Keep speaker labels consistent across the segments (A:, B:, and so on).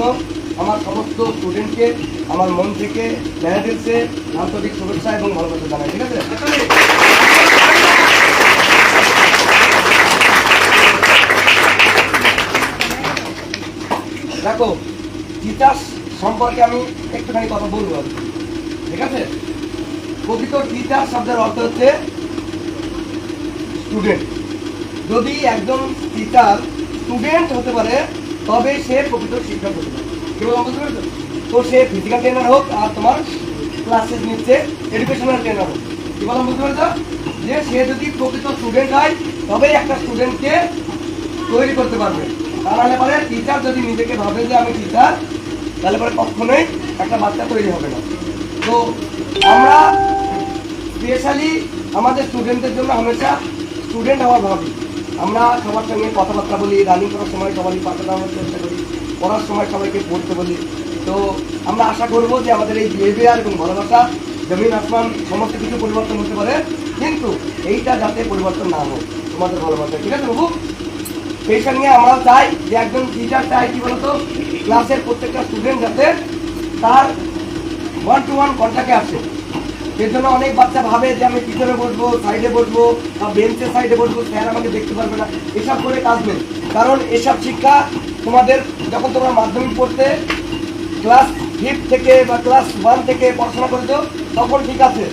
A: জন্য আমার সমস্ত স্টুডেন্টকে আমার মন থেকে ম্যানেজার্সে আন্তরিক শুভেচ্ছা এবং ভালোবাসা জানাই, ঠিক আছে? দেখো টিচার্স সম্পর্কে আমি একটুখানি কথা বলব ঠিক আছে? প্রকৃত টিচার শব্দের অর্থ হচ্ছে স্টুডেন্ট যদি একজন টিচার স্টুডেন্ট হতে পারে তবে সে প্রকৃত শিক্ষক হতে পারে কি বললাম বুঝতে পেরেছ? তো সে ফিজিক্যাল ট্রেনার হোক আর তোমার ক্লাসেস নিচ্ছে এডুকেশনাল ট্রেনার হোক। কি বুঝতে পেরেছ যে সে যদি প্রকৃত স্টুডেন্ট হয় তবেই একটা স্টুডেন্টকে তৈরি করতে পারবে। তাহলে পরে টিচার যদি নিজেকে ভাবে যে আমি টিচার তাহলে পরে কখনোই একটা বাচ্চা তৈরি হবে না। তো আমরা স্পেশালি আমাদের স্টুডেন্টদের জন্য হামেশা স্টুডেন্ট হওয়ার ভাবি। আমরা সবার সঙ্গে কথাবার্তা বলি রানিং করার সময় সবারই পাশে চেষ্টা করি, পড়ার সময় সবাইকে পড়তে বলি। তো আমরা আশা করব যে আমাদের এই বিহেভিয়ার এবং ভালোবাসা, জমিন, আসমান সমস্ত কিছু পরিবর্তন হতে পারে, কিন্তু এইটা যাতে পরিবর্তন না হোক তোমাদের ভালোবাসা ঠিক আছে বাবু? সেই সঙ্গে আমরাও চাই যে একজন টিচার চাই, কি বলতো? ক্লাসের প্রত্যেকটা স্টুডেন্ট যাতে তার ওয়ান টু ওয়ান কন্ট্যাক্টে আসে। এর জন্য অনেক বাচ্চা ভাবে যে আমি পিছনে বসবো সাইডে বসবো বা বেঞ্চের সাইডে বসবো স্যার আমাকে দেখতে পারবে না। এসব করে কাজ নেই। কারণ এসব শিক্ষা তোমাদের যখন তোমরা মাধ্যমিক পড়তে ক্লাস ফিফথ থেকে বা ক্লাস ওয়ান থেকে পড়াশোনা করেছ, তখন ঠিক আছে,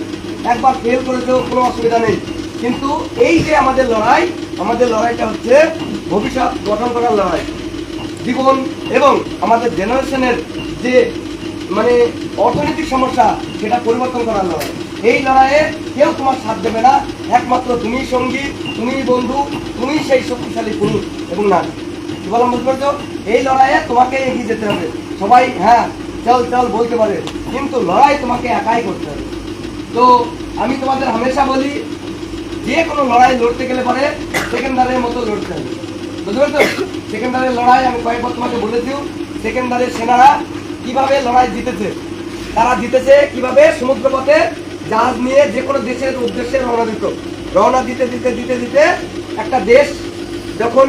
A: একবার ফেল করেছ, কোনো অসুবিধা নেই। কিন্তু এই যে আমাদের লড়াই, আমাদের লড়াইটা হচ্ছে ভবিষ্যৎ গঠন করার লড়াই। জীবন এবং আমাদের জেনারেশনের যে মানে অর্থনৈতিক সমস্যা সেটা পরিবর্তন করার লড়াই। এই লড়াইয়ে কেউ তোমার সাথ দেবে না। একমাত্র তুমি সঙ্গী, তুমি বন্ধু, তুমি সেই শক্তিশালী পুরুষ এবং নারী। কি বললাম বুঝতে পারছ? এই লড়াইয়ে তোমাকে এগিয়ে যেতে হবে। সবাই হ্যাঁ চল চল, বলতে পারে। কিন্তু লড়াই তোমাকে একাই করতে হবে। তো আমি তোমাদের হামেশা বলি, যে কোনো লড়াই লড়তে গেলে পরে, সেকেন্ডারের মতো লড়তে হবে। বুঝতে পারছ? সেকেন্ডারের লড়াই আমি কয়েকবার তোমাকে বলেছিও সেকেন্ডারের সেনারা কীভাবে লড়াই জিতেছে? তারা জিতেছে কীভাবে? সমুদ্রপথে জাহাজ নিয়ে যে কোনো দেশের উদ্দেশ্যে রওনা দিত। রওনা দিতে দিতে দিতে দিতে একটা দেশ যখন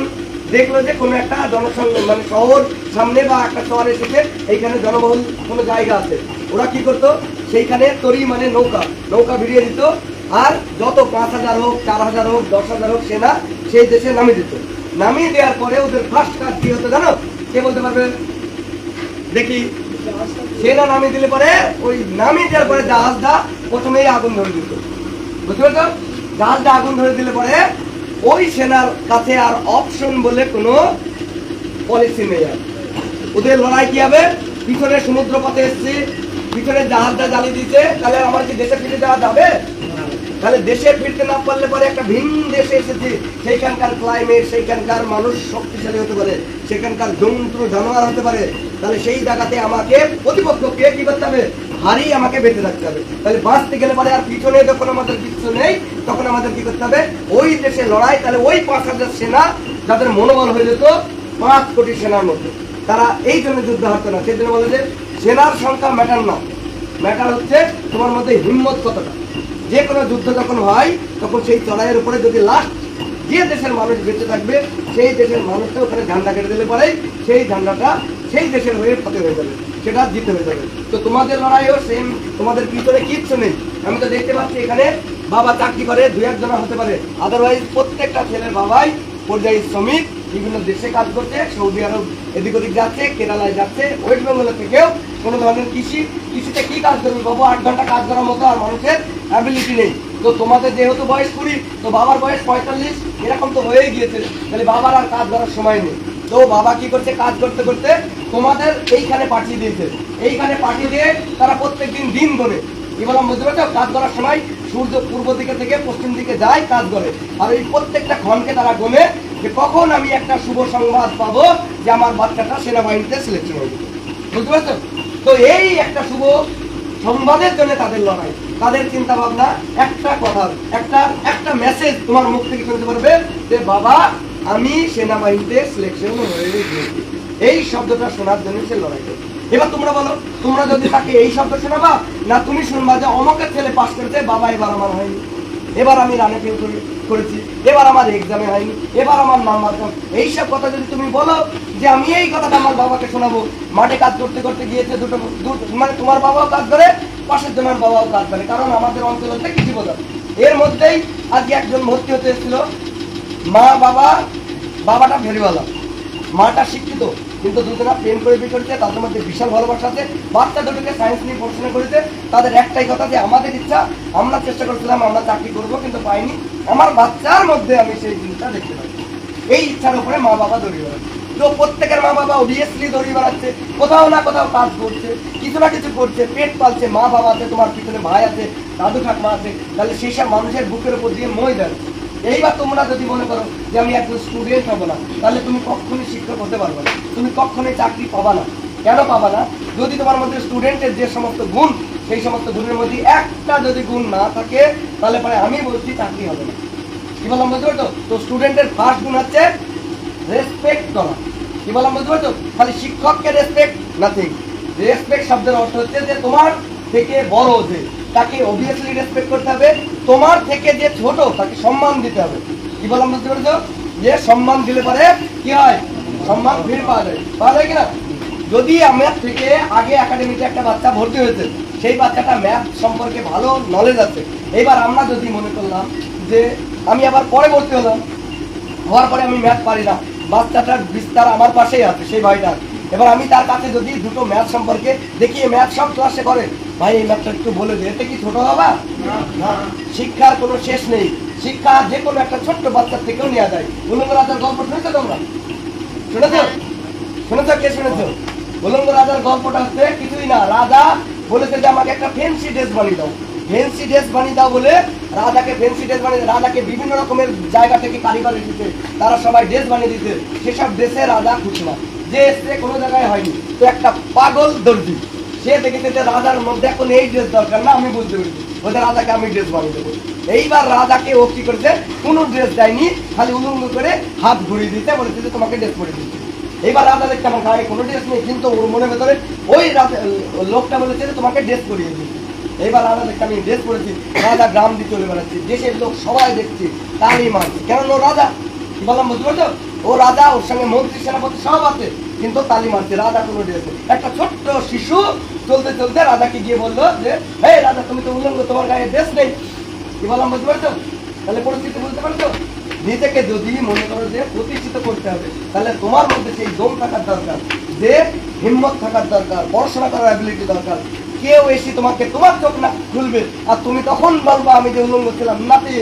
A: দেখল যে কোনো একটা জনসংখ্যা মানে শহর সামনে বা একটা শহর এসেছে, এইখানে জনবহুল কোনো জায়গা আছে। ওরা কি করতো? সেইখানে তরি মানে নৌকা। নৌকা ভিড়িয়ে দিত। আর যত পাঁচ হাজার হোক, চার হাজার হোক, দশ হাজার হোক সেনা সেই দেশে নামিয়ে দিত। নামিয়ে দেওয়ার পরে ওদের ফার্স্ট কাজ কি হতো জানো? কে বলতে পারবে? দেখি। সেনা নামিয়ে দিলে পরে ওই নামিয়ে দেওয়ার পরে জাহাজটা প্রথমেই আগুন ধরে দিত। বুঝতে পারছ? জাহাজটা আগুন ধরে দিলে পরে ওই সেনার কাছে আর অপশন বলে কোনো পলিসি নেই আর। ওদের লড়াই কি হবে? পিছনে সমুদ্র পথে এসছে, পিছনে জাহাজটা জ্বালিয়ে দিচ্ছে তাহলে আমার কি দেশে ফিরে যাওয়া যাবে? তাহলে দেশে ফিরতে না পারলে পরে একটা ভিন্ন দেশে এসেছি সেইখানকার ক্লাইমেট সেইখানকার মানুষ শক্তিশালী হতে পারে, সেখানকার জন্তু, জানোয়ার হতে পারে, তাহলে সেই জায়গাতে আমাকে প্রতিপক্ষকে কি করতে হবে? হারিয়ে আমাকে বেঁচে থাকতে হবে। তাহলে বাঁচতে গেলে পরে আর পিছনে যখন আমাদের কিছু নেই, তখন আমাদের কি করতে হবে? ওই দেশে লড়াই, তাহলে ওই পাঁচ হাজার সেনা যাদের মনোবল হয়ে যেত, পাঁচ কোটি সেনার মধ্যে। তারা এই জন্য যুদ্ধ হারতো না। সেই জন্য বলে যে, সেনার সংখ্যা ম্যাটার না। ম্যাটার হচ্ছে তোমার মধ্যে হিম্মত কতটা? যে কোনো যুদ্ধ যখন হয়, তখন সেই চড়াইয়ের উপরে যদি লাস্ট যে দেশের মানুষ বেঁচে থাকবে, সেই দেশের মানুষটা ওখানে ঝান্ডা কেটে দিলে পরে সেই ঝান্ডাটা সেই দেশের হয়ে ফতে হয়ে যাবে, সেটা জিতে হয়ে যাবে। তো তোমাদের লড়াইও সেম তোমাদের ভিতরে কিচ্ছু নেই। আমি তো দেখতে পাচ্ছি এখানে বাবা চাকরি করে দু একজনা হতে পারে। আদারওয়াইজ প্রত্যেকটা ছেলের বাবাই পর্যায়ী শ্রমিক বিভিন্ন দেশে কাজ করছে, সৌদি আরব এদিক ওদিক যাচ্ছে, কেরালায় যাচ্ছে, ওয়েস্ট বেঙ্গলের থেকেও কোনো ধরনের কৃষি, কৃষিতে কি কাজ করবে? বাবু, আট ঘণ্টা কাজ করার মতো আর মানুষের অ্যাবিলিটি নেই। তো তোমাদের যেহেতু বয়স কুড়ি, তো বাবার বয়স পঁয়তাল্লিশ, এরকম তো হয়ে গিয়েছে। তাহলে বাবার আর কাজ করার সময় নেই। তো বাবা কি করছে? কাজ করতে করতে তোমাদের এইখানে পাঠিয়ে দিয়েছে। এইখানে পাঠিয়ে দিয়ে তারা প্রত্যেকদিন দিন করে বুঝতে পারছ কাজ করার সময় সূর্য পূর্ব দিকে থেকে পশ্চিম দিকে যায় কাজ করে আর এই প্রত্যেকটা ক্ষণকে তারা গোনে যে কখন আমি একটা শুভ সংবাদ পাবো যে আমার বাচ্চাটা সেনাবাহিনীতে সিলেকশন হয়ে বুঝতে পারছ? তো এই একটা শুভ সংবাদের জন্য তাদের লড়াই, তাদের চিন্তা ভাবনা একটা কথা, একটা একটা মেসেজ তোমার মুখ থেকে শুনতে পারবে যে, বাবা আমি সেনাবাহিনীতে সিলেকশন এই শব্দটা শোনার জন্য সে লড়াই করে এবার তোমরা বলো, তোমরা যদি তাকে এই শব্দ শোনাবা, না তুমি শুনবা যে অমকের ছেলে পাস করেছে, বাবা এবার আমার হয়নি। এবার আমি রানে ফেল করেছি। এবার আমার এক্সামে হয়নি। এবার আমার নাম্বার কম এইসব কথা যদি তুমি বলো যে আমি এই কথাটা আমার বাবাকে শোনাবো, মাঠে কাজ করতে করতে গিয়েছে দুটো মানে তোমার বাবাও কাজ করে, পাশের জনের বাবাও কাজ করে। কারণ আমাদের অঞ্চল হচ্ছে কৃষি প্রধান এর মধ্যেই আজকে একজন ভর্তি হতে এসেছিল মা, বাবা, বাবাটা ভেরিওয়ালা মাটা শিক্ষিত, কিন্তু দুজনা প্রেম করে বিয়ে করেছে, তাদের মধ্যে বিশাল ভালোবাসা আছে। বাচ্চা দুটোকে সায়েন্স নিয়ে পড়াশোনা করেছে। তাদের একটাই কথা যে, আমাদের ইচ্ছা, আমরা চেষ্টা করছিলাম, আমরা চাকরি করব, কিন্তু পাইনি। আমার বাচ্চার মধ্যে আমি সেই জিনিসটা দেখতে পাই। এই ইচ্ছার উপরে মা, বাবা দৌড়িয়ে বেড়াচ্ছে তো প্রত্যেকের মা, বাবা অবভিয়াসলি দৌড়িয়ে বেড়াচ্ছে কোথাও না কোথাও কাজ করছে, কিছু না কিছু করছে, পেট পালছে, মা, বাবা আছে, তোমার পিছনে ভাই আছে, দাদু ঠাকমা আছে, তাহলে সেই সব মানুষের বুকের উপর দিয়ে মই দেয়। এইবার তোমরা যদি মনে করো যে আমি একজন স্টুডেন্ট হব না, তাহলে তুমি কখনোই শিক্ষক হতে পারবে না। তুমি কখনোই চাকরি পাবা না। কেন পাবা না? যদি তোমার মধ্যে স্টুডেন্টের যে সমস্ত গুণ, সেই সমস্ত গুণের মধ্যে একটা যদি গুণ না থাকে, তাহলে পরে আমি বলছি চাকরি হবে না। কি বললাম, বুঝতে পারছ? তো স্টুডেন্টের ফার্স্ট গুণ হচ্ছে রেসপেক্ট করা। কি বললাম, বুঝতে পারছ? খালি শিক্ষককে রেসপেক্ট নাথিং রেসপেক্ট শব্দের অর্থ হচ্ছে যে তোমার থেকে বড় যে তাকে অবভিয়াসলি রেসপেক্ট করতে হবে। তোমার থেকে যে ছোট, তাকে সম্মান দিতে হবে। কি বললাম বুঝতে পেরেছ? যে সম্মান দিলে পরে কি হয়? সম্মান ফিরে পাওয়া যায়। পাওয়া যায় কিনা? যদি আমার থেকে আগে একাডেমিতে একটা বাচ্চা ভর্তি হয়েছে, সেই বাচ্চাটা ম্যাথ সম্পর্কে ভালো নলেজ আছে। এবার আমরা যদি মনে করলাম যে আমি আবার পরে ভর্তি হলাম, হওয়ার পরে আমি ম্যাথ পারি না, বাচ্চাটার বিস্তার আমার পাশেই আছে, সেই ভাইটার এবার আমি তার কাছে যদি দুটো ম্যাথ সম্পর্কে দেখি এই ম্যাথ সব ক্লাসে করে। ভাই এই ম্যাথটা একটু বলে দে এতে কি ছোট না। শিক্ষার কোনো শেষ নেই। শিক্ষা যে কোনো একটা ছোট্ট বাচ্চার থেকেও নেওয়া যায়। উলঙ্গ রাজার গল্প শুনেছো তোমরা? শুনেছো? শুনেছো? কে শুনেছো? উলঙ্গ রাজার গল্পটা হচ্ছে কিছুই না রাজা বলেছে যে আমাকে একটা ফেন্সি ড্রেস বানিয়ে দাও। ফেন্সি ড্রেস বানিয়ে দাও বলে রাজাকে ফেন্সি ড্রেস বানিয়ে রাজাকে বিভিন্ন রকমের জায়গা থেকে কারিগর দিতে তারা সবাই ড্রেস বানিয়ে দিতে সেসব ড্রেসে রাজা খুশি না। যে এসছে কোনো জায়গায় হয়নি, তো একটা পাগল দর্জি। সে দেখেছে যে রাজার মধ্যে এখন এই ড্রেস দরকার না, আমি বুঝতে পেরেছি। ওদের রাজাকে আমি ড্রেস বানিয়ে দেবো। এইবার রাজাকে ও কি করেছে? কোনো ড্রেস দেয়নি, খালি উলঙ্গ করে হাত ঘুরিয়ে দিতে বলেছে যে তোমাকে ড্রেস পরে দিচ্ছি। এইবার রাজা দেখতে আমার গায়ে কোনো ড্রেস নেই, কিন্তু ওর মনের ভেতরে ওই লোকটা বলেছে যে তোমাকে ড্রেস পরিয়ে দিচ্ছি। এইবার রাজা দেখতে আমি ড্রেস পরেছি, রাজা গ্রাম দিয়ে চলে বেড়াচ্ছি, দেশের লোক সবাই দেখছে, তারই মারছে কেন রাজা বললাম, বুঝতে পারছ? ও রাজা, ওর সঙ্গে মন্ত্রী, সেনাপতি সব আছে, কিন্তু তালি মারছে, রাজা কোনো ড্রেস একটা ছোট্ট শিশু চলতে চলতে রাজাকে গিয়ে বলল যে, হে রাজা, তুমি তো উলঙ্গ, তোমার গায়ে ড্রেস নেই। কি বললাম, বুঝতে পারছ? তাহলে পরিস্থিতি বুঝতে পারছ? নিজেকে যদি মনে করো যে প্রতিষ্ঠিত করতে হবে, তাহলে তোমার মধ্যে সেই দম থাকার দরকার, যে হিম্মত থাকার দরকার, পড়াশোনা করার অ্যাবিলিটি দরকার। কেউ এসে তোমাকে তোমার চোখ না খুলবে, আর তুমি তখন বলবা, আমি যে উলঙ্গ ছিলাম, নাতি,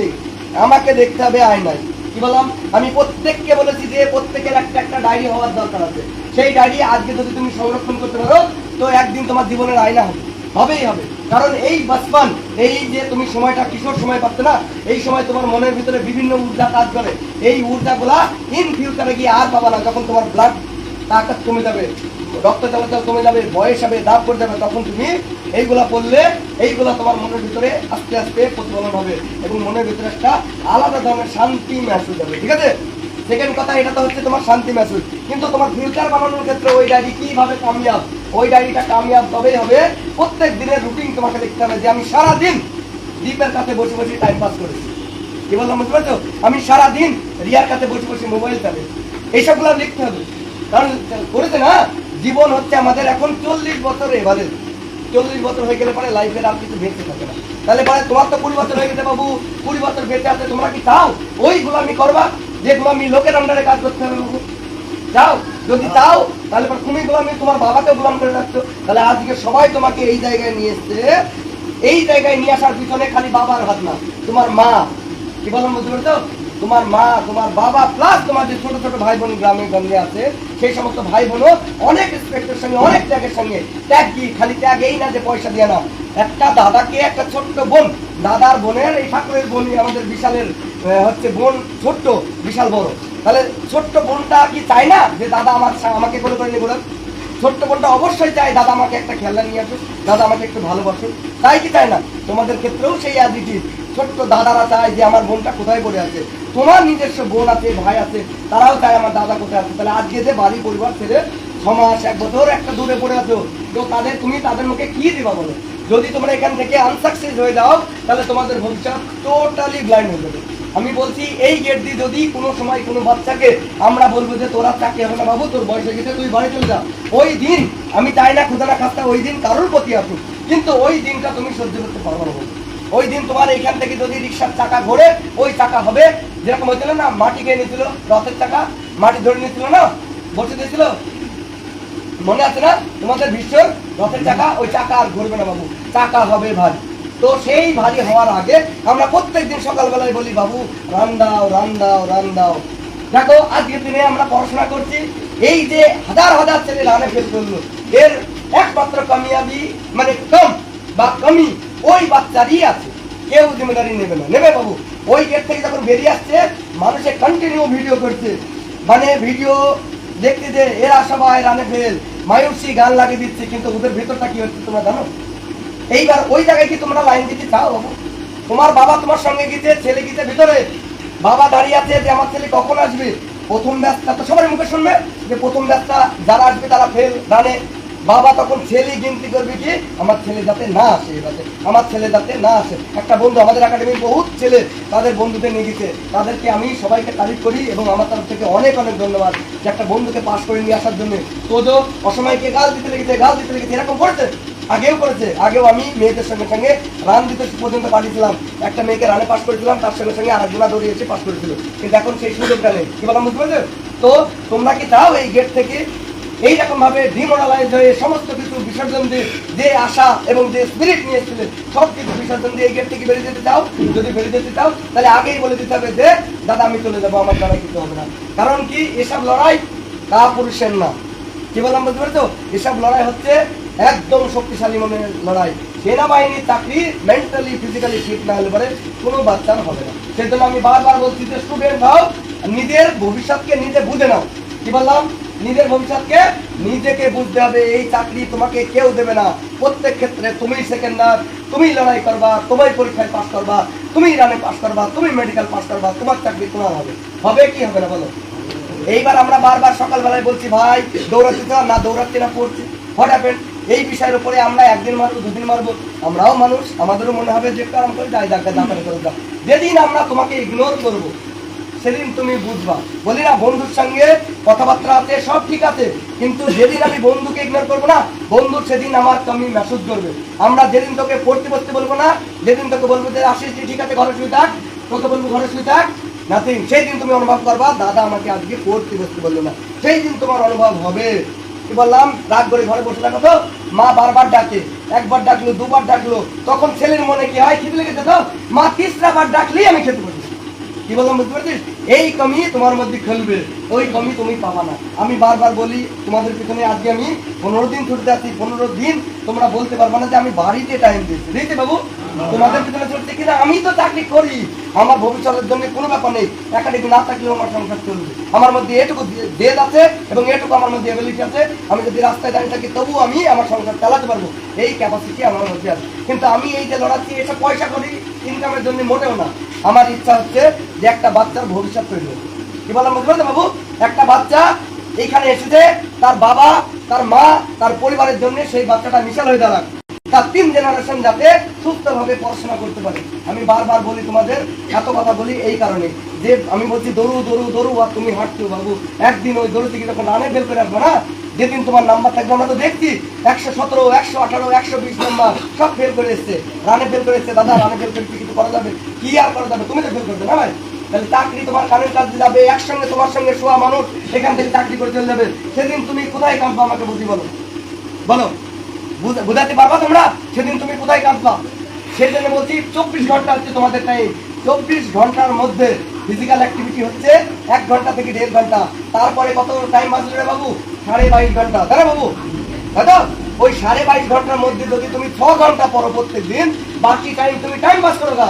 A: আমাকে দেখতে হবে আয়নায়। কি বললাম? আমি প্রত্যেককে বলেছি যে প্রত্যেকের একটা একটা ডায়েরি হওয়ার দরকার আছে। সেই ডায়েরি আজকে যদি তুমি সংরক্ষণ করতে পারো, তো একদিন তোমার জীবনের আয়না হবে। হবেই হবে। কারণ এই বাসপান এই যে তুমি সময়টা কিশোর সময় পাচ্ছ না, এই সময় তোমার মনের ভিতরে বিভিন্ন ঊর্জা কাজ করে। এই ঊর্জাগুলা ইন ফিউচারে গিয়ে আর পাবা না, যখন তোমার ব্লাড তাকাত কমে যাবে রক্ত চলাচল কমে যাবে, বয়স হবে দাব করে যাবে, তখন তুমি এইগুলা পড়লে, এইগুলা তোমার মনের ভিতরে আস্তে আস্তে প্রতিফলন হবে এবং মনের ভিতরে একটা আলাদা ধরনের শান্তি মেসেজ হবে ঠিক আছে? সেকেন্ড কথা এটা তো হচ্ছে তোমার শান্তি মেসেজ কিন্তু তোমার ফিউচার বানানোর ক্ষেত্রে ওই ডায়েরি কীভাবে কামিয়াব? ওই ডায়েরিটা কামিয়াব তবেই হবে, প্রত্যেক দিনের রুটিন তোমাকে দেখতে হবে যে আমি সারাদিন দ্বীপের কাছে বসে বসে টাইম পাস করেছি। কি বললাম, বুঝতে পারছ? আমি সারাদিন রিয়ার কাছে বসে বসে মোবাইল চালে এইসবগুলো লিখতে হবে। কারণ করেছে না? জীবন হচ্ছে আমাদের এখন চল্লিশ বছর এবারে। চল্লিশ বছর হয়ে গেলে পরে লাইফের আর কিছু বেঁচে থাকে না। তাহলে পরে তোমার তো কুড়ি বছর হয়ে গেছে বাবু। কুড়ি বছর বেঁচে আছে, তোমরা কি চাও? ওই গোলামি করবা? যে গোলামি লোকের আন্ডারে কাজ করতে হবে বাবু। চাও যদি চাও, তাহলে পরে তুমি গোলামি তোমার বাবাকে গোলাম করে রাখছো। তাহলে আজকে সবাই তোমাকে এই জায়গায় নিয়ে এসছে। এই জায়গায় নিয়ে আসার পিছনে খালি বাবার হাত না, তোমার মা। কি বললাম বুঝতে পারছ? তোমার মা, তোমার বাবা প্লাস তোমার যে ছোট ছোট ভাই বোন গ্রামে গঞ্জে আছে, সেই সমস্ত ভাই বোনও অনেক রেসপেক্টের সঙ্গে, অনেক ত্যাগের সঙ্গে, ত্যাগ কি? খালি ত্যাগ এই না যে পয়সা দিয়ে না একটা দাদাকে একটা ছোট্ট বোন, দাদার বোনের, এই ঠাকুরের বোনই আমাদের বিশালের হচ্ছে বোন ছোট্ট, বিশাল বড়। তাহলে ছোট্ট বোনটা কি চায় না যে দাদা আমার আমাকে করে করে নিয়ে ছোট্ট বোনটা অবশ্যই চায়, দাদা আমাকে একটা খেলনা নিয়ে আসুক, দাদা আমাকে একটু ভালোবাসুক। তাই কি চায় না? তোমাদের ক্ষেত্রেও সেই অ্যাডিটিভ ছোট্ট দাদারা চায় যে আমার বোনটা কোথায় পড়ে আছে? তোমার নিজস্ব বোন আছে, ভাই আছে, তারাও চায় আমার দাদা কোথায় আছে। তাহলে আজকে যে বাড়ি, পরিবার ছেড়ে ছ মাস এক বছর একটা দূরে পড়ে আছো, তো তাদের তুমি তাদের মুখে কি দিবা বলো? যদি তোমরা এখান থেকে আনসাকসেস হয়ে যাও, তাহলে তোমাদের ভবিষ্যৎ টোটালি ব্লাইন্ড হয়ে যাবে। আমি বলছি, এই গেট দিয়ে যদি কোনো সময় কোনো বাচ্চাকে আমরা বলব যে, তোরা চাকরি হবে না বাবু, তোর বয়স গেছে, তুই বাড়ি চলে যা। ওই দিন, আমি চাই না খুদা না খাস্তা, ওই দিন কারোর প্রতি আসুক, কিন্তু ওই দিনটা তুমি সহ্য করতে পারব না। ওই দিন তোমার এইখান থেকে যদি রিক্সার চাকা ঘোরে, ওই চাকা হবে। যেরকম হয়েছিল না, মাটি খেয়ে নিয়েছিল, রথের চাকা, মাটি ধরে নিয়েছিল না? বসে দিয়েছিল মনে আছে না? তোমাদের বিশ্বর রথের চাকা, ওই চাকা আর ঘুরবে না বাবু। চাকা হবে ভারী। তো সেই ভারী হওয়ার আগে আমরা প্রত্যেকদিন সকালবেলায় বলি, বাবু, রান দাও রান দাও রান দাও। দেখো, আজকের দিনে আমরা পড়াশোনা করছি, এই যে হাজার হাজার ছেলে রানে ফেল করল। এর একমাত্র কামিয়াবি মানে কম বা কমি ওই বাচ্চারই আছে। কেউ জিম্মেদারি নেবে না। নেবে বাবু। ওই গেট থেকে যখন বেরিয়ে আসছে, মানুষে কন্টিনিউ ভিডিও করছে। মানে ভিডিও দেখতে যে এরা সবাই রানে ফেল। মায়ুসি গান লাগিয়ে দিচ্ছে, কিন্তু ওদের ভেতরটা কি হচ্ছে তোমরা জানো? এইবার ওই জায়গায় কি তোমরা লাইন দিতে চাও বাবু? তোমার বাবা তোমার সঙ্গে গিয়েছে ছেলে গিয়েছে ভিতরে। বাবা দাঁড়িয়ে আছে যে আমার ছেলে কখন আসবে? প্রথম ব্যাচটা তো সবাই মুখে শুনবে যে প্রথম ব্যাচটা যারা আসবে তারা ফেল রানে বাবা তখন ছেলে গিনতি করবে কি? আমার ছেলে যাতে না আসে এবারে আমার ছেলে যাতে না আসে। একটা বন্ধু আমাদের একাডেমির বহুত ছেলে, তাদের বন্ধুদের নিয়ে গেছে। তাদেরকে আমি সবাইকে তারিফ করি এবং আমার তরফ থেকে অনেক অনেক ধন্যবাদ যে একটা বন্ধুকে পাস করে নিয়ে আসার জন্য। তোজো, অসময়কে গাল দিতে লেগেছে, গাল দিতে লেগেছে, এরকম করেছে? আগেও করেছে। আগেও আমি মেয়েদের সঙ্গে সঙ্গে রান দিতে পর্যন্ত পাঠিয়েছিলাম। একটা মেয়েকে রানে পাস করেছিলাম, তার সঙ্গে সঙ্গে আরেকজনা দৌড়িয়ে এসে পাস করেছিল। কিন্তু এখন সেই সুযোগটা নেই। কি বললাম, বুঝতে পেরেছ? তো তোমরা কি চাও এই গেট থেকে এইরকম ভাবে ডিমোরালাইজ হয়ে সমস্ত কিছু বিসর্জন দিয়ে যে আশা এবং যে স্পিরিট নিয়েছিলে সব কিছু বিসর্জন দিয়ে এই গেট থেকে বেরিয়ে যেতে চাও, যদি বেরিয়ে যেতে চাও, তাহলে আগেই বলে দিতে হবে যে, দাদা, আমি চলে যাব, আমার দ্বারা কিছু হবে না। কারণ কি? এসব লড়াই কা পুরুষের না। কি বললাম, বুঝতে পেরেছ? এসব লড়াই হচ্ছে একদম শক্তিশালী মনের লড়াই। সেনাবাহিনীর চাকরি মেন্টালি ফিজিক্যালি ঠিক না হলে পরে কোনো বাচ্চার হবে না। সেই জন্য আমি বারবার বলছি যে স্টুডেন্ট হও, নিজের ভবিষ্যৎকে নিজে বুঝে নাও। কি বললাম? নিজের ভবিষ্যৎকে নিজেকে বুঝতে হবে, এই চাকরি তোমাকে কেউ দেবে না। প্রত্যেক ক্ষেত্রে তুমি সেকেন্ডার তুমি লড়াই করবা তোমার পরীক্ষায় পাস করবা, তুমি রানে পাস করবা, তুমি মেডিকেল পাস করবা, তোমার চাকরি তোমার হবে। হবে কি হবে না বলো? এইবার আমরা বারবার সকালবেলায় বলছি, ভাই, দৌড়াচ্ছি তো, না দৌড়াচ্ছি না, পড়ছি। হ্যাপেন এই বিষয়ের উপরে আমরা একদিন মারবো, দুদিন মারবো। আমরাও মানুষ, আমাদেরও মনে হবে যে কারণ করে দাঁড়ানো করে দাও যেদিন আমরা তোমাকে ইগনোর করব সেদিন তুমি বুঝবা। বলি না বন্ধুর সঙ্গে কথাবার্তা আছে সব ঠিক আছে, কিন্তু যেদিন আমি বন্ধুকে ইগনোর করব না, বন্ধু সেদিন আমার কমি মেসেজ করবে। আমরা যেদিন তোকে পড়তে পড়তে বলব না, যেদিন তোকে বলব যে, আসিস ঠিক আছে, ঘরে শুয়ে থাক, তোকে বলব ঘরে শুয়ে থাক নাথিং সেই দিন তুমি অনুভব করবা, দাদা আমাকে আজকে পড়তে বসতে বলল না। সেই দিন তোমার অনুভব হবে। কি বললাম? রাগ করে ঘরে বসে থাকো তো। মা বারবার ডাকে, একবার ডাকলো, দুবার ডাকলো, তখন ছেলের মনে কি হয়? খিদে লেগেছে তো? মা তিসরা বার ডাকলেই আমি খেতে পারি কি বললাম বুঝতে পারছিস? এই কমি তোমার মধ্যে খেলবে, ওই কমি তুমি পাবা না। আমি বারবার বলি, তোমাদের পিছনে আজকে আমি পনেরো দিন ছুটতে আছি, পনেরো দিন তোমরা বলতে পারবা না যে আমি বাড়িতে টাইম দিয়েছি। দেখতে বাবু? তোমাদের পিছনে ছুটতে কিনা আমি তো চাকরি করি। আমার ভবিষ্যতের জন্য কোনো ব্যাপার নেই। একাডেমি না থাকলেও আমার সংসার চলবে। আমার মধ্যে এটুকু দেদ আছে এবং এটুকু আমার মধ্যে এবিলিটি আছে। আমি যদি রাস্তায় দাঁড়িয়ে থাকি, তবু আমি আমার সংসার চালাতে পারব। এই ক্যাপাসিটি আমার মধ্যে আছে। কিন্তু আমি এই যে লড়াচ্ছি, এসব পয়সা করি ইনকামের জন্য মোটেও না। আমার ইচ্ছা হচ্ছে যে একটা বাচ্চার ভবিষ্যৎ তৈরি কি বললাম, বুঝতে পারছ বাবু? একটা বাচ্চা এখানে এসেছে, তার বাবা, তার মা, তার পরিবারের জন্য সেই বাচ্চাটা মিশাল হয়ে দাঁড়াক। তার তিন জেনারেশন যাতে সুস্থভাবে পড়াশোনা করতে পারে। আমি বারবার বলি তোমাদের, এত কথা বলি এই কারণে যে আমি বলছি দৌড়ু দৌড়ু দৌড়ু আর তুমি হাঁটছো বাবু একদিন ওই দৌড়ু থেকে যখন রানে বের করে আসবে না, যেদিন তোমার নাম্বার থাকবে, আমরা তো দেখছি, একশো সতেরো, একশো আঠারো, একশো বিশ নাম্বার সব ফেল করে এসছে। রানে ফেল করে এসছে, দাদা, রানে ফেল করে কিছু করা যাবে? কি আর করা যাবে? তুমি তো ফেল করবে না ভাই। তাহলে চাকরি তোমার কানের কাজ যাবে, একসঙ্গে তোমার সঙ্গে শোয়া মানুষ, এখান থেকে চাকরি করে চলে যাবে। সেদিন তুমি কোথায় কাঁদবা আমাকে বুঝি বলো? বলো। বুঝাতে পারবা তোমরা? সেদিন তুমি কোথায় কাঁদবা? সেই জন্য বলছি, চব্বিশ ঘণ্টা হচ্ছে তোমাদের টাইম চব্বিশ ঘণ্টার মধ্যে ফিজিক্যাল অ্যাক্টিভিটি হচ্ছে এক ঘণ্টা থেকে দেড় ঘণ্টা। তারপরে কত টাইম বাঁচবে রে বাবু? সাড়ে বাইশ ঘণ্টা। তাই না বাবু, দাদা, ওই সাড়ে বাইশ ঘণ্টার মধ্যে যদি তুমি ছ ঘণ্টা পরো প্রত্যেক দিন বাকি টাইম তুমি টাইম পাস করো না।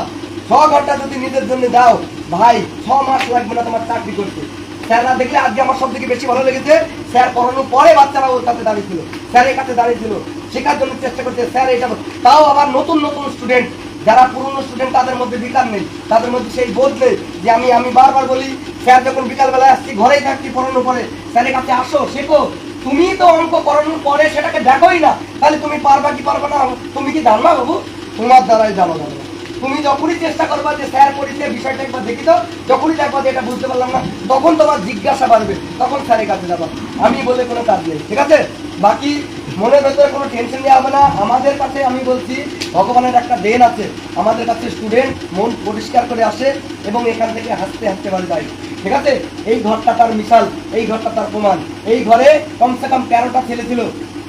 A: ছ ঘণ্টা যদি নিজের জন্য দাও, ভাই, ছ মাস লাগবে না তোমার চাকরি করতে। স্যাররা দেখলে আজকে আমার সব থেকে বেশি ভালো লেগেছে। স্যার পড়ানোর পরে বাচ্চারা ওর কাছে দাঁড়িয়েছিল। স্যারের কাছে দাঁড়িয়েছিল। শেখার জন্য চেষ্টা করছে, স্যার, এটা তাও আবার নতুন নতুন স্টুডেন্ট যারা পুরনো স্টুডেন্ট তাদের মধ্যে বিকার নেই। তাদের মধ্যে সেই বোধ নেই যে আমি আমি বারবার বলি, স্যার, যখন বিকালবেলায় আসছি, ঘরেই থাকছি পড়ানোর পরে। স্যারের কাছে আসো, শেখো। তুমি তো অঙ্ক পড়ানোর পরে সেটাকে দেখোই না। তাহলে তুমি পারবা কি পারবে না? তুমি কি জানবা বাবু? তোমার দ্বারাই জানো যাবে। তুমি যখনই চেষ্টা করবা যে স্যার পড়িতে বিষয়টা একবার দেখি তো যখনই দেখবা যে এটা বুঝতে পারলাম না, তখন তোমার জিজ্ঞাসা বাড়বে, তখন স্যারের কাছে যাবা। আমি বলে কোনো কাজ নেই, ঠিক আছে? বাকি মনের ভেতরে কোনো টেনশন নেওয়া হবে না। আমাদের কাছে আমি বলছি, ভগবানের একটা দেন আছে। আমাদের কাছে স্টুডেন্ট মন পরিষ্কার করে আসে এবং এখান থেকে হাসতে হাসতে বাড়ি যায়। ঠিক আছে? এই ঘরটা তার মিশাল, এই ঘরটা তার প্রমাণ। এই ঘরে কমসে কম তেরোটা ছেলে ছিল।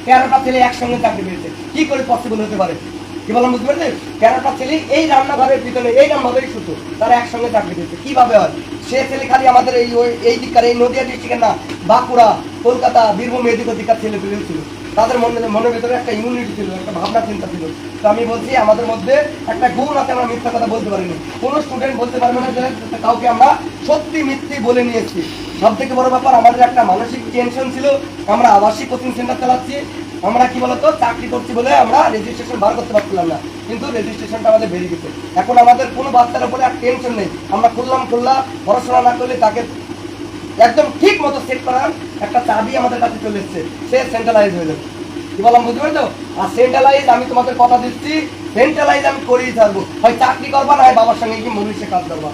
A: তেরোটা ছেলে একসঙ্গে চাকরি পেয়েছে। কি করে পসিবল হতে পারে? কি বললাম বুঝতে পারছেন তেরোটা ছেলে এই রান্নাঘরের ভিতরে, এই রান্নাঘরেই শুধু। তারা একসঙ্গে চাকরি পেয়েছে কীভাবে হয়? সে ছেলে খালি আমাদের এই ওই এই দিককার, এই নদিয়া ডিস্ট্রিক্টের না, বাঁকুড়া, কলকাতা, বীরভূম এদিক ওদিকার ছেলে পেলে ছিল। তাদের মনে মনের ভেতরে একটা ইমিউনিটি ছিল, একটা ভাবনা চিন্তা ছিল। তো আমি বলছি, আমাদের মধ্যে একটা গুণ আছে, আমরা মিথ্যা কথা বলতে পারিনি। কোনো স্টুডেন্ট বলতে পারবে না যে কাউকে আমরা সত্যি মিথ্যি বলে নিয়েছি। সব থেকে বড় ব্যাপার, আমাদের একটা মানসিক টেনশন ছিল। আমরা আবাসিক কোচিং সেন্টার চালাচ্ছি। আমরা কি বলতো? চাকরি করছি বলে আমরা রেজিস্ট্রেশন বার করতে পারছিলাম না। কিন্তু রেজিস্ট্রেশনটা আমাদের বেরিয়ে গেছে। এখন আমাদের কোনো বাচ্চার উপরে আর টেনশন নেই। আমরা খুললাম খুললাম পড়াশোনা না করলে তাকে একদম ঠিক মতো সেট করার একটা চাবি আমাদের কাছে চলে এসছে। সে সেন্ট্রালাইজ হয়ে যাবে। বললাম, বুঝতে পারছ? আর সেন্ট্রালাইজ আমি তোমাদের কথা দিচ্ছি সেন্ট্রালাইজ আমি করেই থাকব হয় চাকরি করবা, না হয় বাবার সঙ্গে কাজ করবা।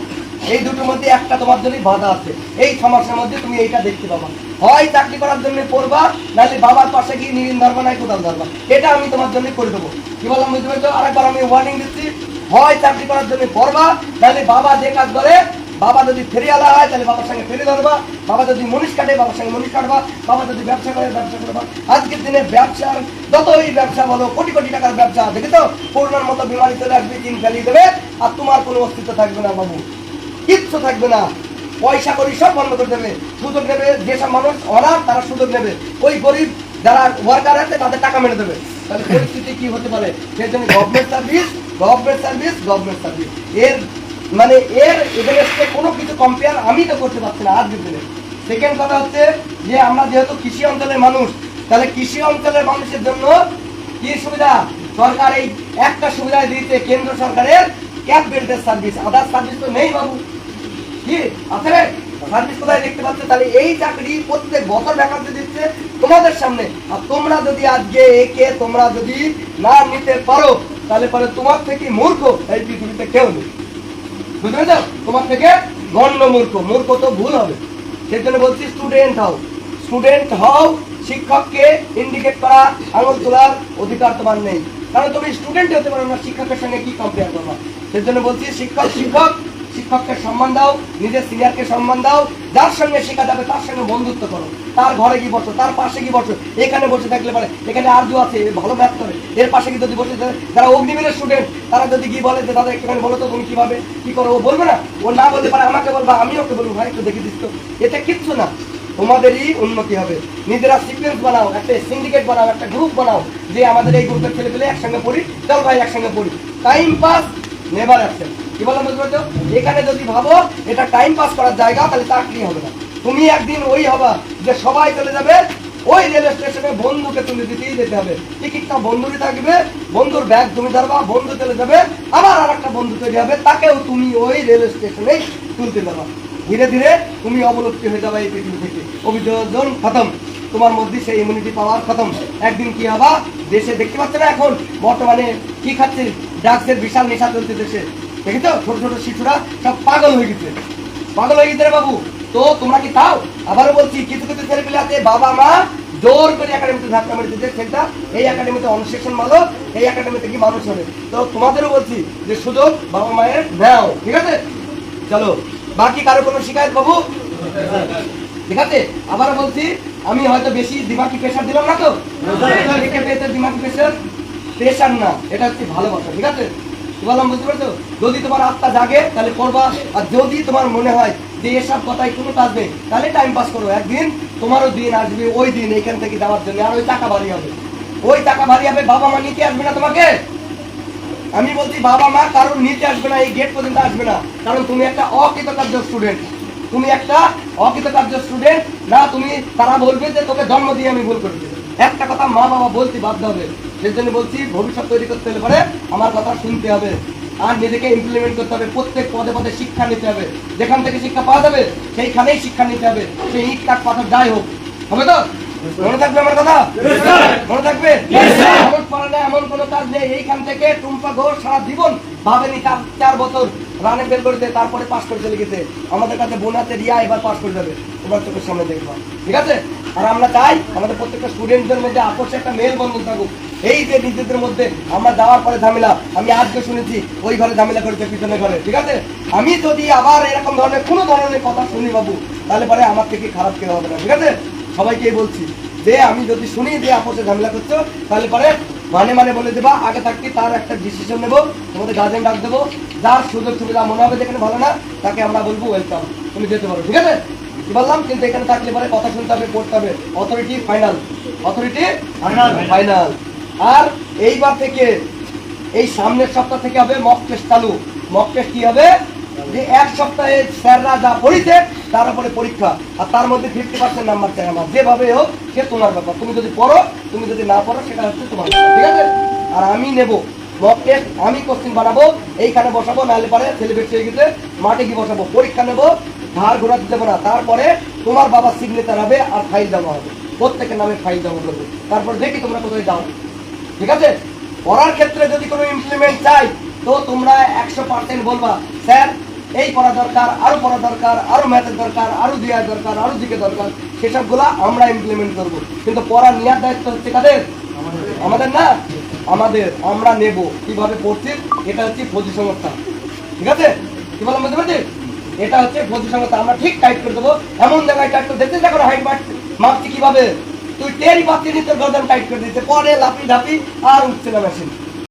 A: এই দুটোর মধ্যে একটা তোমার জন্য বাধা আছে। এই সমস্যার মধ্যে তুমি এইটা দেখতে পাবা। হয় চাকরি করার জন্য পড়বা, নাহলে বাবার পাশে গিয়ে নিরিন ধরবা নাই কোথাও ধরবা। এটা আমি তোমার জন্য করে দেবো। কি বললাম, বুঝতে পারছ? আরেকবার আমি ওয়ার্নিং দিচ্ছি। হয় চাকরি করার জন্য পড়বা, নাহলে বাবা যে কাজ করে বাবা যদি ফেরিয়ালা হয়, তাহলে বাবার সঙ্গে ফেরি ধরবা। বাবা যদি মনীষ কাটে, বাবার সঙ্গে মনীষ কাটবা। বাবা যদি ব্যবসা করে, ব্যবসা করবা। আজকের দিনে ব্যবসার যতই ব্যবসা বলো, কোটি কোটি টাকার ব্যবসা দেখে তো করোনার মতো বিমারি চলে আসবে দিন ফেলিয়ে দেবে, আর তোমার কোনো অস্তিত্ব থাকবে না বাবু। কিচ্ছু থাকবে না। পয়সা করি সব বন্ধ করে দেবে। সুযোগ নেবে যেসব মানুষ অনার, তারা সুযোগ নেবে। ওই গরিব যারা ওয়ার্কার আছে, তাদের টাকা মেরে দেবে। তাহলে পরিস্থিতি কি হতে পারে? সেই জন্য government service government service government service এর মানে এর এভারেস্টে কোনো কিছু কম্পেয়ার আমি তো করতে পারছি না আজকের দিনে সেকেন্ড কথা হচ্ছে যে আমরা যেহেতু কৃষি অঞ্চলের মানুষ, তাহলে কৃষি অঞ্চলের মানুষের জন্য কি সুবিধা? সরকার এই একটা সুবিধা দিয়েছে কেন্দ্র সরকারের ক্যাব বেল্টের সার্ভিস আদার সার্ভিস তো নেই বাবু। কি? আছে সার্ভিস কোথায় দেখতে পাচ্ছ? তাহলে এই চাকরি প্রত্যেক বছর ভ্যাকান্সি দিচ্ছে তোমাদের সামনে। আর তোমরা যদি আজকে একে তোমরা যদি না নিতে পারো, তাহলে পরে তোমার থেকে মূর্খ এই পৃথিবীতে কেউ নেই। বুঝতে পেরেছ? তোমার থেকে গণ্য মূর্খ। মূর্খ তো ভুল হবে। সেই জন্য বলছি স্টুডেন্ট হও। স্টুডেন্ট হও, শিক্ষককে ইন্ডিকেট করা, আঙুল তোলার অধিকার তোমার নেই। কারণ তুমি স্টুডেন্ট হতে পারো না, শিক্ষকের সঙ্গে কি কম্পেয়ার করবা? সেই জন্য বলছি শিক্ষক শিক্ষক শিক্ষককে সম্মান দাও নিজের সিনিয়রকে সম্মান দাও যার সঙ্গে শেখা যাবে তার সঙ্গে বন্ধুত্ব করো। তার ঘরে কি বসো তার পাশে কি বসো এখানে বসে থাকলে পারে এখানে আরজু আছে ভালো ম্যাথ করে এর পাশে কি যদি বসে থাকে, যারা অগ্নিবীরের স্টুডেন্ট তারা যদি কি বলে যে দাদা একটুখানি বলো তো তুমি কীভাবে কি করো? ও বলবে না ও না বলতে পারে আমাকে বলবা আমি ওকে বলব ভাই একটু দেখে দিস তো। এটা কিচ্ছু না তোমাদেরই উন্নতি হবে। নিজেরা সিকুয়েন্স বানাও একটা সিন্ডিকেট বানাও একটা গ্রুপ বানাও যে আমাদের এই গ্রুপের ছেলে পেলে একসঙ্গে পড়ি চল ভাই একসঙ্গে পড়ি। টাইম পাস নেভার অ্যাবসেন্ট কি বললাম বুঝতে পারছ? এখানে যদি ভাবো এটা টাইম পাস করার জায়গা, তাহলে চাকরি হবে না। তুমি একদিন ওই হবা যে সবাই চলে যাবে, ওই রেল স্টেশনে বন্ধুকে তুলে দিতেই যেতে হবে। টিকিটটা বন্ধুরই থাকবে, বন্ধুর ব্যাগ তুমি ধরবা, বন্ধু চলে যাবে, আবার আর একটা বন্ধু তৈরি হবে, তাকেও তুমি ওই রেল স্টেশনেই তুলতে দেবা। ধীরে ধীরে তুমি অবলুপ্তি হয়ে যাবে এই পৃথিবী থেকে। অভিযোজন খতম। তোমার মধ্যে সেই ইমিউনিটি পাওয়ার খতম। একদিন কি হবা? দেশে দেখতে পাচ্ছ না এখন বর্তমানে কি খাচ্ছে? ড্রাগসের বিশাল নেশা চলছে দেশে। দেখেছ? ছোট ছোট শিশুরা সব পাগল হয়ে গেছে। পাগল হয়ে গেছে বাবু। তো তোমরা কি তাও আবারও বলছি কিছু কিছু ছেলে পেলে আছে বাবা মা জোর করে একাডেমিতে ধাক্কা মেরে দিচ্ছে ছেলেটা এই একাডেমিতে অনুশাসন ভালো এই একাডেমিতে কি মানুষ হবে। তো তোমাদেরও বলছি যে সুযোগ বাবা মায়ের নাও ঠিক আছে? চলো বাকি কারও কোনো শিকায়ত বাবু? ঠিক আছে? আবার বলছি আমি হয়তো বেশি দিমাকি প্রেশার দিলাম না তো? দিমাকি প্রেশার প্রেশার না এটা হচ্ছে ভালোবাসা ঠিক আছে? বললাম, বুঝতে পারছ? যদি তোমার আত্মা জাগে, তাহলে করবা আর যদি তোমার মনে হয় যে এসব কথায় কোনো নেই, তাহলে টাইম পাস করো। একদিন তোমারও দিন আসবে, ওই দিন এখান থেকে যাওয়ার জন্য। আর ওই টাকা ভারী হবে। ওই টাকা ভারী হবে, বাবা মা নিতে আসবে না তোমাকে। আমি বলছি, বাবা মা কারণ নিতে আসবে না, এই গেট পর্যন্ত আসবে না। কারণ তুমি একটা অকৃতকার্য স্টুডেন্ট তুমি একটা অকৃতকার্য স্টুডেন্ট না, তুমি, তারা বলবে যে তোকে জন্ম দিয়ে আমি ভুল করেছি। একটা কথা মা বাবা বলতে বাধ্য হবে। সেই জন্য বলছি ভবিষ্যৎ তৈরি করতে হলে পরে আমার কথা শুনতে হবে। আর নিজেকে ইমপ্লিমেন্ট করতে হবে। প্রত্যেক পদে পদে শিক্ষা নিতে হবে। যেখান থেকে শিক্ষা পাওয়া যাবে সেইখানেই শিক্ষা নিতে হবে। সেই ইট কাঠ পাথর যাই হোক। হবে তো? মনে থাকবে আমার কথা? মনে থাকবে? এমন কোনো কাজ নেই। এইখান থেকে টুম্পা ঘোষ সারা জীবন ভাবেনি তার চার বছর। রানে বের করেছে তারপরে পাস করে চলে গেছে। আমাদের কাছে বোনাতে রিয়া এবার পাস করে যাবে। এবার চোখের সামনে দেখবা। ঠিক আছে? আর আমরা চাই আমাদের প্রত্যেকটা স্টুডেন্টদের মধ্যে আপসে একটা মেল বন্ধন থাকুক। এই যে নিজেদের মধ্যে আমরা যাওয়ার পরে ঝামেলা, আমি আজকে শুনেছি, ওই ঘরে ঝামেলা করেছে পিছনে ঘরে। ঠিক আছে? আমি যদি আবার এরকম ধরনের কোনো ধরনের কথা শুনি বাবু, তাহলে পরে আমার থেকে খারাপ কেউ হবে না। ঠিক আছে? সবাইকেই বলছি, যে আমি যদি শুনি যে আপসে ঝামেলা করছ, তাহলে পরে মানে মানে বলে দেবা আগে থাকতে তার একটা ডিসিশন নেব তোমাদের গার্জেন ডাক দেবো যার সুযোগ সুবিধা মনে হবে যেখানে ভালো না তাকে আমরা বলব ওয়েলকাম তুমি যেতে পারো ঠিক আছে? কি বললাম? কিন্তু এখানে থাকলে পরে কথা শুনতে হবে পড়তে হবে। অথরিটি ফাইনাল অথরিটি ফাইনাল আর এইবার থেকে এই সামনের সপ্তাহ থেকে হবে মক টেস্ট চালু। মক টেস্ট কি হবে? যে এক সপ্তাহে স্যাররা যা পড়িতে তার উপরে পরীক্ষা। আর তার মধ্যে ফিফটি পার্সেন্ট নাম্বার চাই আমার। যেভাবে হোক, সে তোমার ব্যাপার। তুমি যদি পড়ো, তুমি যদি না পড়ো, সেটা হচ্ছে তোমার ঠিক আছে? আর আমি নেব। মক টেস্ট আমি কোশ্চিন বানাবো। এইখানে বসাবো, নাহলে পারে ছেলে বেঁচে গেছে। মাঠে গিয়ে বসাবো। পরীক্ষা নেব, ধার ঘোরাতে দেবো না। তারপরে তোমার বাবার সিগনেচার হবে আর ফাইল জমা হবে। প্রত্যেকের নামে ফাইল জমা করবে তারপর দেখি তোমরা কোথায় যাও। ঠিক আছে? পড়ার ক্ষেত্রে যদি কোনো ইমপ্লিমেন্ট চাই, তো তোমরা একশো পার্সেন্ট বলবা, স্যার এই পড়া দরকার, আরও পড়া দরকার, আরও ম্যাথের দরকার, আরও দেওয়ার দরকার, আরও দিকে দরকার, সেসবগুলা আমরা ইমপ্লিমেন্ট করব। কিন্তু পড়া নেওয়ার দায়িত্ব হচ্ছে কাদের? আমাদের না? আমাদের, আমরা নেব। কীভাবে পড়ছি? এটা হচ্ছে ফৌজি সংস্থা ঠিক আছে? কি বললাম, বুঝতে পারছি? এটা হচ্ছে ফৌজি সংস্থা আমরা ঠিক টাইট করে দেবো। এমন জায়গায় টাইট করে দেখতে দেখো হাইট মাপছি কীভাবে? তুই টেরই পাচ্ছি নি, তোর গর্দন টাইট করে দিতে পরে লাপি ঝাপি আর উঠছে না মেশিন